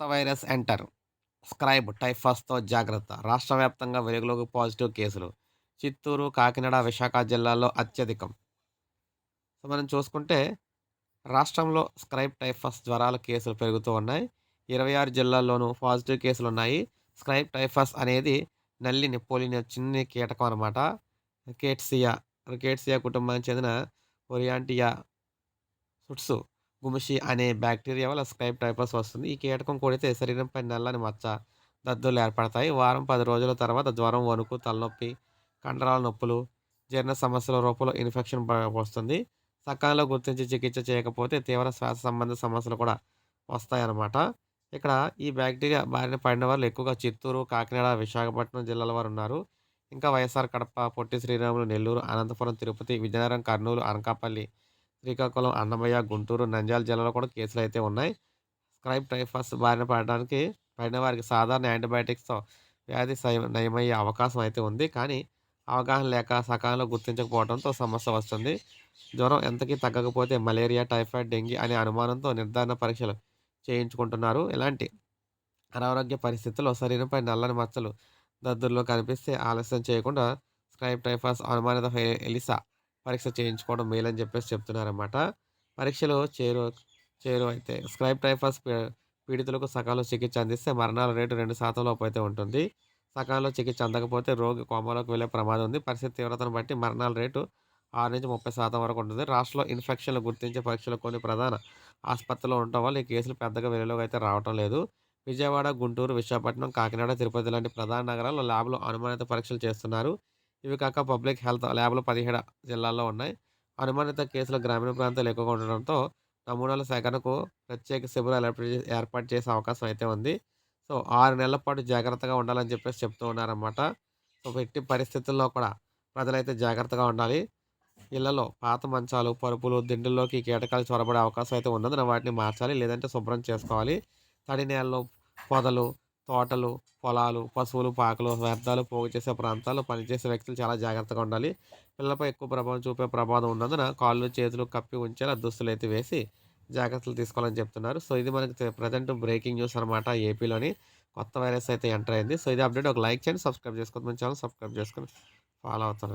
కొత్త virus enter. Scribe టైఫస్తో జాగ్రత్త. రాష్ట్ర వ్యాప్తంగా వెలుగులోకి పాజిటివ్ కేసులు. చిత్తూరు కాకినాడ విశాఖ జిల్లాల్లో అత్యధికం. సో మనం చూసుకుంటే రాష్ట్రంలో స్క్రైబ్ టైఫస్ జ్వరాల కేసులు పెరుగుతూ ఉన్నాయి. ఇరవై ఆరు జిల్లాల్లోనూ పాజిటివ్ కేసులు ఉన్నాయి. స్క్రైబ్ టైఫస్ అనేది నల్లి నెప్పోలిన చిన్న కీటకం అనమాట కేట్సియా కేట్సియా కుటుంబానికి చెందిన ఒరియాంటియా సుట్సు. గుమిషి అనే బ్యాక్టీరియా వల్ల స్క్రైబ్ టైపస్ వస్తుంది. ఈ కీటకం కొడితే శరీరంపై నల్లని మచ్చ దద్దులు ఏర్పడతాయి. వారం పది రోజుల తర్వాత జ్వరం వణుకు తలనొప్పి కండరాల నొప్పులు జీర్ణ సమస్యల రూపంలో ఇన్ఫెక్షన్ వస్తుంది. సకాలంలో గుర్తించి చికిత్స చేయకపోతే తీవ్ర శ్వాస సంబంధ సమస్యలు కూడా వస్తాయన్నమాట. ఇక్కడ ఈ బ్యాక్టీరియా బారిన పడిన వాళ్ళు ఎక్కువగా చిత్తూరు కాకినాడ విశాఖపట్నం జిల్లాల వారు ఉన్నారు. ఇంకా వైఎస్ఆర్ కడప పొట్టి శ్రీరాములు నెల్లూరు అనంతపురం తిరుపతి విజయనగరం కర్నూలు అనకాపల్లి శ్రీకాకుళం అన్నమయ్య గుంటూరు నంద్యాల జిల్లాలో కూడా కేసులు అయితే ఉన్నాయి. స్క్రైబ్ టైఫస్ బారిన పడడానికి పడిన వారికి సాధారణ యాంటీబయాటిక్స్తో వ్యాధి సై- నయమయ్యే అవకాశం అయితే ఉంది. కానీ అవగాహన లేక సకాలంలో గుర్తించకపోవడంతో సమస్య వస్తుంది. జ్వరం ఎంతకీ తగ్గకపోతే మలేరియా టైఫాయిడ్ డెంగీ అనే అనుమానంతో నిర్ధారణ పరీక్షలు చేయించుకుంటున్నారు. ఇలాంటి అనారోగ్య పరిస్థితుల్లో శరీరంపై నల్లని మచ్చలు దద్దుల్లో కనిపిస్తే ఆలస్యం చేయకుండా స్క్రైబ్ టైఫాస్ అనుమానిత ఎలిసా పరీక్ష చేయించుకోవడం మేలని చెప్పేసి చెప్తున్నారన్నమాట. పరీక్షలో చేరు చేరు అయితే స్క్రైబ్ టైఫాస్ పీ- పీడితులకు సకాలంలో చికిత్స అందిస్తే మరణాల రేటు రెండు శాతం లోపు అయితే ఉంటుంది. సకాలంలో చికిత్స అందకపోతే రోగి కోమాలోకి వెళ్ళే ప్రమాదం ఉంది. పరిస్థితి తీవ్రతను బట్టి మరణాల రేటు ఆరు నుంచి ముప్పై శాతం వరకు ఉంటుంది. రాష్ట్రంలో ఇన్ఫెక్షన్లు గుర్తించే పరీక్షలు కొన్ని ప్రధాన ఆసుపత్రిలో ఉండటం వల్ల ఈ కేసులు పెద్దగా వెలుగులోకి అయితే రావటం లేదు. విజయవాడ గుంటూరు విశాఖపట్నం కాకినాడ తిరుపతి లాంటి ప్రధాన నగరాల్లో ల్యాబ్లో అనుమానిత పరీక్షలు చేస్తున్నారు. ఇవి కాక పబ్లిక్ హెల్త్ ల్యాబ్లు పదిహేడు జిల్లాల్లో ఉన్నాయి. అనుమానిత కేసులు గ్రామీణ ప్రాంతాలు ఎక్కువగా ఉండడంతో నమూనాల సేకరణకు ప్రత్యేక శిబిరాలు ఏర్పాటు చేసే అవకాశం అయితే ఉంది. సో ఆరు నెలల పాటు జాగ్రత్తగా ఉండాలని చెప్పేసి చెప్తూ ఉన్నారన్నమాట. సో ఎట్టి పరిస్థితుల్లో కూడా ప్రజలైతే జాగ్రత్తగా ఉండాలి. ఇళ్ళలో పాత మంచాలు పరుపులు దిండుల్లోకి కీటకాలు చొరబడే అవకాశం అయితే ఉన్నందున వాటిని మార్చాలి లేదంటే శుభ్రం చేసుకోవాలి. తడి నేలలో పొదలు తోటలు పొలాలు పశువులు పాకలు వ్యర్థాలు పోగు చేసే ప్రాంతాల్లో పనిచేసే వ్యక్తులు చాలా జాగ్రత్తగా ఉండాలి. పిల్లలపై ఎక్కువ ప్రభావం చూపే ప్రమాదం ఉన్నందున కాళ్ళు చేతులు కప్పి ఉంచేలా దుస్తులు అయితే వేసి జాగ్రత్తలు తీసుకోవాలని చెప్తున్నారు. సో ఇది మనకి ప్రజెంట్ బ్రేకింగ్ న్యూస్ అనమాట ఏపీలోని. కొత్త వైరస్ అయితే ఎంటర్ అయింది. సో ఇది అప్డేట్. ఒక లైక్ చేయండి సబ్స్క్రైబ్ చేసుకోవద్దు. మన ఛానల్ సబ్స్క్రైబ్ చేసుకొని ఫాలో అవుతాను